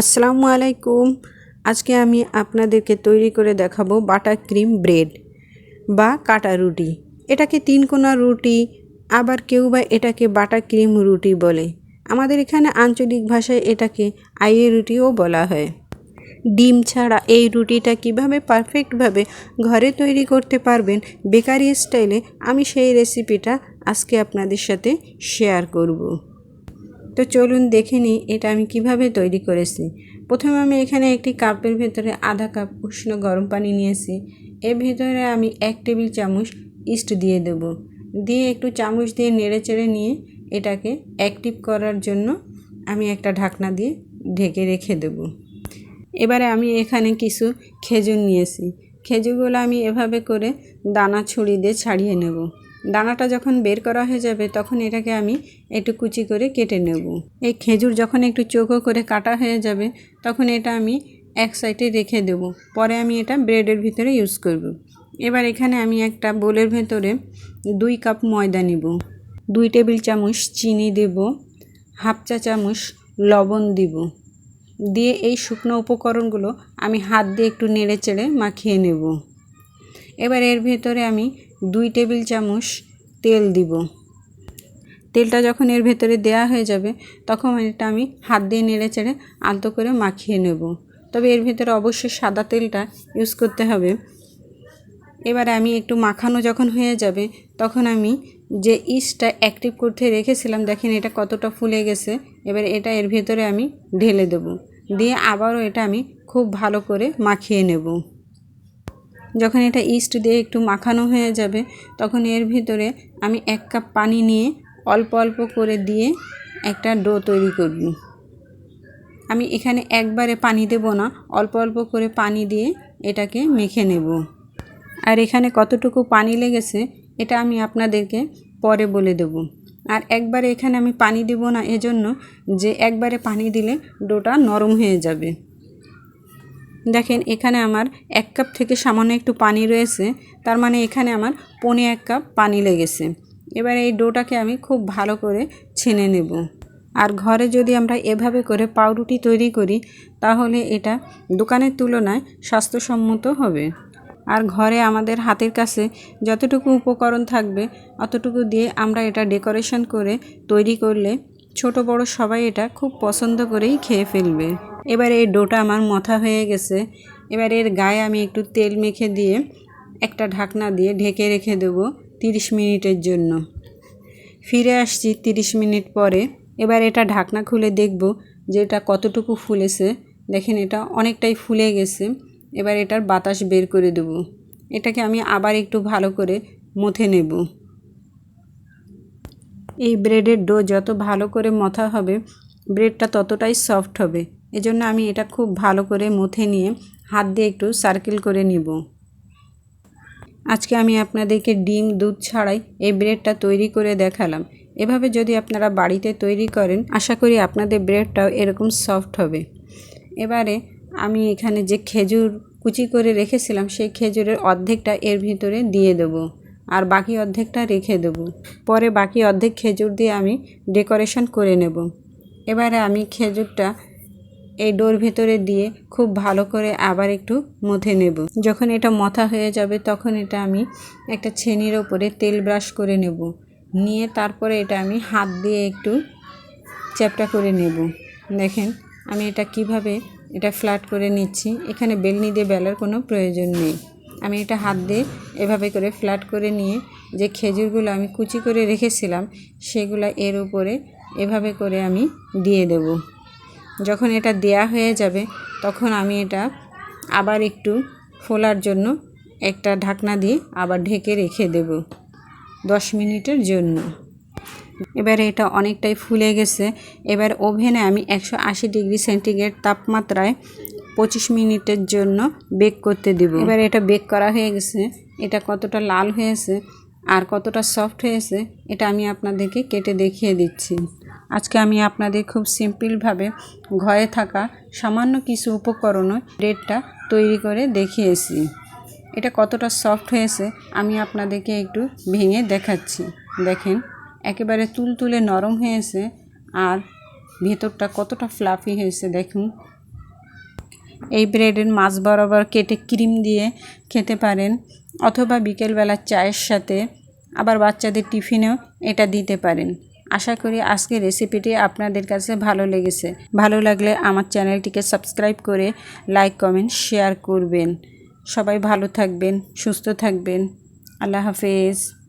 আসসালামু আলাইকুম। আজকে আমি আপনাদেরকে তৈরি করে দেখাবো বাটার ক্রিম ব্রেড বা কাটা রুটি। এটাকে তিন কোনা রুটি, আবার কেউ বা এটাকে বাটার ক্রিম রুটি বলে। আমাদের এখানে আঞ্চলিক ভাষায় এটাকে আইয়ে রুটিও বলা হয়। ডিম ছাড়া এই রুটিটা কীভাবে পারফেক্টভাবে ঘরে তৈরি করতে পারবেন বেকারি স্টাইলে আমি সেই রেসিপিটা আজকে আপনাদের সাথে শেয়ার করব। তো চলুন দেখে নিই এটা আমি কীভাবে তৈরি করেছি। প্রথমে আমি এখানে একটি কাপের ভেতরে আধা কাপ উষ্ণ গরম পানি নিয়েছি। এর ভেতরে আমি এক টেবিল চামচ ইস্ট দিয়ে দেব। দিয়ে একটু চামচ দিয়ে নেড়ে চেড়ে নিয়ে এটাকে অ্যাক্টিভ করার জন্য আমি একটা ঢাকনা দিয়ে ঢেকে রেখে দেব। এবারে আমি এখানে কিছু খেজুর নিয়েছি। খেজুরগুলো আমি এভাবে করে দানা ছুরি দিয়ে ছাড়িয়ে নেব। দানাটা যখন বের করা হয়ে যাবে, তখন এটাকে আমি একটু কুচি করে কেটে নেব। এই খেজুর যখন একটু চৌকো করে কাটা হয়ে যাবে, তখন এটা আমি এক সাইডে রেখে দেব। পরে আমি এটা ব্রেডের ভিতরে ইউজ করব। এবার এখানে আমি একটা বোলের ভেতরে দুই কাপ ময়দা নিব। দুই টেবিল চামচ চিনি দেব। হাফ চা চামচ লবণ দিব। দিয়ে এই শুকনো উপকরণগুলো আমি হাত দিয়ে একটু নেড়ে চেড়ে মাখিয়ে নেব। এবার এর ভেতরে আমি দুই টেবিল চামচ তেল দিব। তেলটা যখন এর ভেতরে দেয়া হয়ে যাবে, তখন এটা আমি হাত দিয়ে নেড়ে চেড়ে আলতো করে মাখিয়ে নেব। তবে এর ভেতরে অবশ্যই সাদা তেলটা ইউজ করতে হবে। এবারে আমি একটু মাখানো যখন হয়ে যাবে, তখন আমি যে ইস্টটা অ্যাক্টিভ করতে রেখেছিলাম, দেখেন এটা কতটা ফুলে গেছে, এবার এটা এর ভেতরে আমি ঢেলে দেব। দিয়ে আবারও এটা আমি খুব ভালো করে মাখিয়ে নেব। যখন এটা ইস্ট দিয়ে একটু মাখানো হয়ে যাবে, তখন এর ভিতরে আমি এক কাপ পানি নিয়ে অল্প অল্প করে দিয়ে একটা ডো তৈরি করব। আমি এখানে একবারে পানি দেব না, অল্প অল্প করে পানি দিয়ে এটাকে মেখে নেব। আর এখানে কতটুকু পানি লেগেছে, এটা আমি আপনাদেরকে পরে বলে দেব। আর একবারে এখানে আমি পানি দেব না, এজন্য যে একবারে পানি দিলে ডোটা নরম হয়ে যাবে। দেখেন, এখানে আমার এক কাপ থেকে সামান্য একটু পানি রয়েছে, তার মানে এখানে আমার পনে এক কাপ পানি লেগেছে। এবার এই ডোটাকে আমি খুব ভালো করে ছেনে নেব। আর ঘরে যদি আমরা এভাবে করে পাউরুটি তৈরি করি, তাহলে এটা দোকানের তুলনায় স্বাস্থ্যসম্মত হবে। আর ঘরে আমাদের হাতের কাছে যতটুকু উপকরণ থাকবে, অতটুকু দিয়ে আমরা এটা ডেকোরেশন করে তৈরি করলে ছোট বড় সবাই এটা খুব পছন্দ করেই খেয়ে ফেলবে। এবার এই ডোটা আমার মথা হয়ে গেছে। এবার এর গায়ে আমি একটু তেল মেখে দিয়ে একটা ঢাকনা দিয়ে ঢেকে রেখে দেব তিরিশ মিনিটের জন্য। ফিরে আসছি তিরিশ মিনিট পরে। এবার এটা ঢাকনা খুলে দেখব যে এটা কতটুকু ফুলেছে। দেখেন এটা অনেকটাই ফুলে গেছে। এবার এটার বাতাস বের করে দেব। এটাকে আমি আবার একটু ভালো করে মথে নেব। এই ব্রেডের ডো যত ভালো করে মথা হবে, ব্রেডটা ততটাই সফট হবে। এজন্য আমি এটা খুব ভালো করে মথে নিয়ে হাত দিয়ে একটু সার্কেল করে নিব। আজকে আমি আপনাদেরকে ডিম, দুধ ছাড়াই এই ব্রেডটা তৈরি করে দেখালাম। এভাবে যদি আপনারা বাড়িতে তৈরি করেন, আশা করি আপনাদের ব্রেডটাও এরকম সফট হবে। এবারে আমি এখানে যে খেজুর কুচি করে রেখেছিলাম, সেই খেজুরের অর্ধেকটা এর ভিতরে দিয়ে দেব আর বাকি অর্ধেকটা রেখে দেব। পরে বাকি অর্ধেক খেজুর দিয়ে আমি ডেকোরেশন করে নেব। এবারে আমি খেজুরটা এই ডোর ভেতরে দিয়ে খুব ভালো করে আবার একটু মথে নেব। যখন এটা মথা হয়ে যাবে তখন এটা আমি একটা ছেনির ওপরে তেল ব্রাশ করে নেব। নিয়ে তারপরে এটা আমি হাত দিয়ে একটু চ্যাপটা করে নেব। দেখেন, আমি এটা কীভাবে এটা ফ্ল্যাট করে নিচ্ছি। এখানে বেলনি দিয়ে বেলার কোনো প্রয়োজন নেই। আমি এটা হাত দিয়ে এভাবে করে ফ্ল্যাট করে নিয়ে যে খেজুরগুলো আমি কুচি করে রেখেছিলাম, সেগুলো এর উপরে এভাবে করে আমি দিয়ে দেব। যখন এটা দেয়া হয়ে যাবে, তখন আমি এটা আবার একটু ফোলার জন্য একটা ঢাকনা দিয়ে আবার ঢেকে রেখে দেব দশ মিনিটের জন্য। এবারে এটা অনেকটাই ফুলে গেছে। এবার ওভেনে আমি একশো আশি ডিগ্রি সেন্টিগ্রেড তাপমাত্রায় পঁচিশ মিনিটের জন্য বেক করতে দেব। এবার এটা বেক করা হয়ে গেছে। এটা কতটা লাল হয়েছে আর কতটা সফট হয়েছে, এটা আমি আপনাদেরকে কেটে দেখিয়ে দিচ্ছি। আজকে আমি আপনাদের খুব সিম্পলভাবে ঘরে থাকা সামান্য কিছু উপকরণও ব্রেডটা তৈরি করে দেখিয়েছি। এটা কতটা সফট হয়েছে আমি আপনাদেরকে একটু ভেঙে দেখাচ্ছি। দেখেন, একেবারে তুলতুলে নরম হয়েছে আর ভেতরটা কতটা ফ্লাফি হয়েছে দেখুন। এই ব্রেডের মাছ বরাবর কেটে ক্রিম দিয়ে খেতে পারেন অথবা বিকেলবেলা চায়ের সাথে আবার বাচ্চাদের টিফিনেও এটা দিতে পারেন। আশা করি আজকে রেসিপিটি আপনাদের কাছে ভালো লেগেছে। ভালো লাগলে আমার চ্যানেলটিকে সাবস্ক্রাইব করে লাইক কমেন্ট শেয়ার করবেন। সবাই ভালো থাকবেন, সুস্থ থাকবেন। আল্লাহ হাফেজ।